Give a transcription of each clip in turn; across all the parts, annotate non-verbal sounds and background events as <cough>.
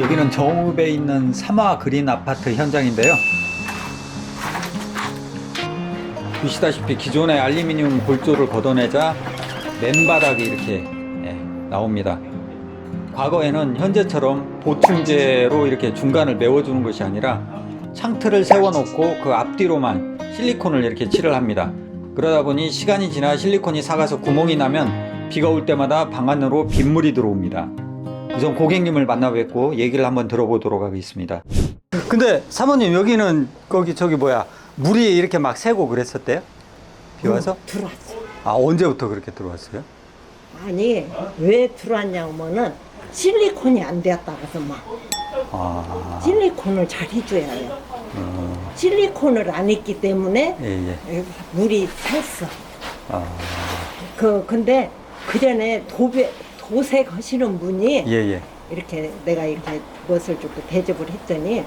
여기는 정읍에 있는 삼화 그린 아파트 현장인데요. 보시다시피 기존의 알루미늄 골조를 걷어내자 맨바닥이 이렇게 예, 나옵니다. 과거에는 현재처럼 보충제로 이렇게 중간을 메워주는 것이 아니라 창틀을 세워놓고 그 앞뒤로만 실리콘을 이렇게 칠을 합니다. 그러다 보니 시간이 지나 실리콘이 삭아서 구멍이 나면 비가 올 때마다 방 안으로 빗물이 들어옵니다. 우선 고객님을 만나 뵙고 얘기를 한번 들어보도록 하겠습니다. 근데 사모님 여기는 거기 저기 뭐야 물이 이렇게 막 새고 그랬었대요? 비 와서? 들어왔어. 아 언제부터 그렇게 들어왔어요? 아니 왜 들어왔냐면은 실리콘이 안 되었다 그래서 막 아, 실리콘을 잘 해줘야 해요. 어, 실리콘을 안 했기 때문에 예, 예. 물이 샜어. 아, 그 근데 그 전에 도배 도색 하시는 분이 예, 예. 이렇게 내가 이렇게 멋을 주고 대접을 했더니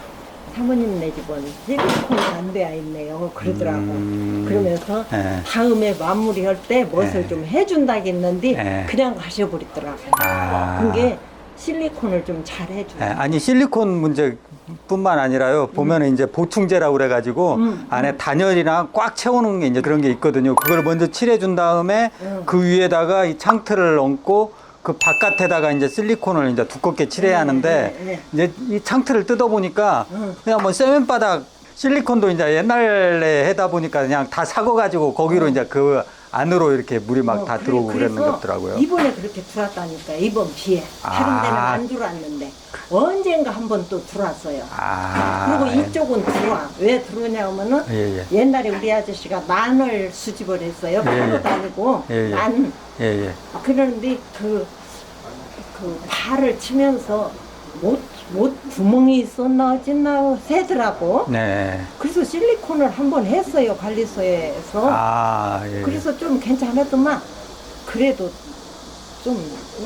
사모님 내 집은 실리콘이 안 되어 있네요 그러더라고 음. 그러면서 예. 다음에 마무리할 때 멋을 예. 좀 해준다겠는데 예. 그냥 가셔버리더라고 아. 그게 실리콘을 좀 잘 해줘 예, 아니 실리콘 문제뿐만 아니라요. 보면은 이제 보충제라고 그래가지고 음. 안에 단열이랑 꽉 채우는 게 이제 그런 게 있거든요. 그걸 먼저 칠해준 다음에 음. 그 위에다가 이 창틀을 얹고 그 바깥에다가 이제 실리콘을 이제 두껍게 칠해야 하는데 네, 네. 이제 이 창틀을 뜯어 보니까 음. 그냥 뭐 세면 바닥 실리콘도 이제 옛날에 해다 보니까 그냥 다 사고 가지고 거기로 이제 그 안으로 이렇게 물이 막다 어, 그래- 들어오고 그랬는 그래서 것더라고요. 이번에 그렇게 들어왔다니까 이번 비에 다른 아. 데는 안 들어왔는데 언젠가 한 번 또 들어왔어요 아, 그리고 예. 이쪽은 들어와. 왜 들어오냐면은 예, 예. 옛날에 우리 아저씨가 난을 수집을 했어요. 예, 예. 다니고 예, 예. 난. 예, 예. 그러는데 그, 그 발을 치면서 못, 못 구멍이 있었나 어쨌나 새더라고. 네. 그래서 실리콘을 한 번 했어요. 관리소에서. 아, 예. 그래서 좀 괜찮았더만 그래도 좀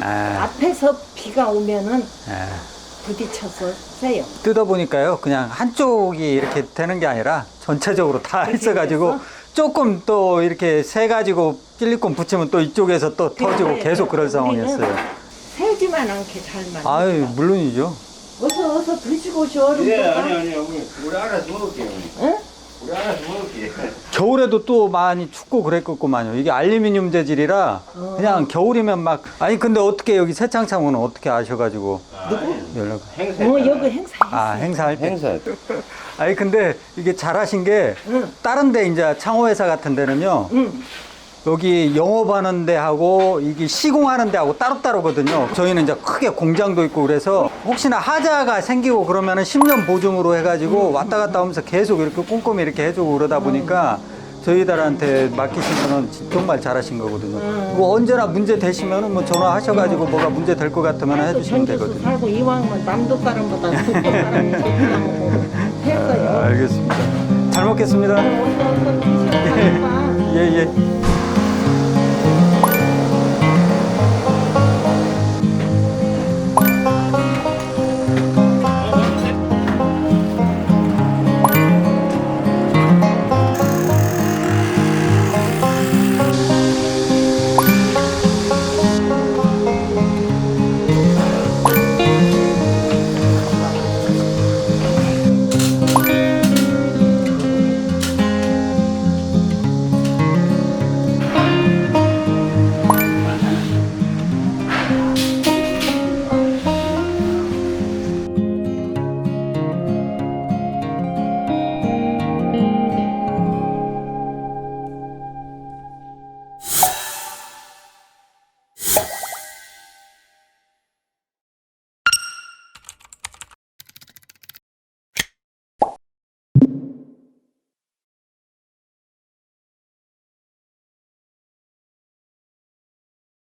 아. 앞에서 비가 오면은 예. 부딪혀서 새요. 뜯어보니까요, 그냥 한쪽이 이렇게 되는 게 아니라 전체적으로 다 있어가지고 됐어? 조금 또 이렇게 세가지고 실리콘 붙이면 또 이쪽에서 또 터지고 그래, 계속 그런. 상황이었어요. 새지만 않게 잘만. 아유, 물론이죠. 어서 어서 드시고 오셔 예, 먹어. 아니 아니 어머니 우리 알아서 먹을게요 어머니. 응? 우리 알아서 먹을게 <laughs> 겨울에도 또 많이 춥고 그랬겠구만요. 이게 알루미늄 재질이라 어. 그냥 겨울이면 막 아니 근데 어떻게 여기 새창창은 어떻게 아셔가지고 연락? 행사 어 여기 행사했어. 아 행사할 때. 행사 아니 근데 이게 잘하신 게 응. 다른 데 이제 창호 회사 같은 데는요. 응. 여기 영업하는 데하고 이게 시공하는 데하고 따로따로거든요. 저희는 이제 크게 공장도 있고 그래서 혹시나 하자가 생기고 그러면은 10년 보증으로 해가지고 왔다 갔다 하면서 계속 이렇게 꼼꼼히 이렇게 해주고 그러다 보니까 저희들한테 맡기시면은 정말 잘하신 거거든요. 그리고 언제나 문제 되시면은 뭐 전화하셔가지고 뭐가 문제 될 것 같으면 해주시면 되거든요. 살고 이왕이면 남도 사람보다 북도 사람이 뭐 했어요. 알겠습니다. 잘 먹겠습니다. 가봐. 예, 예.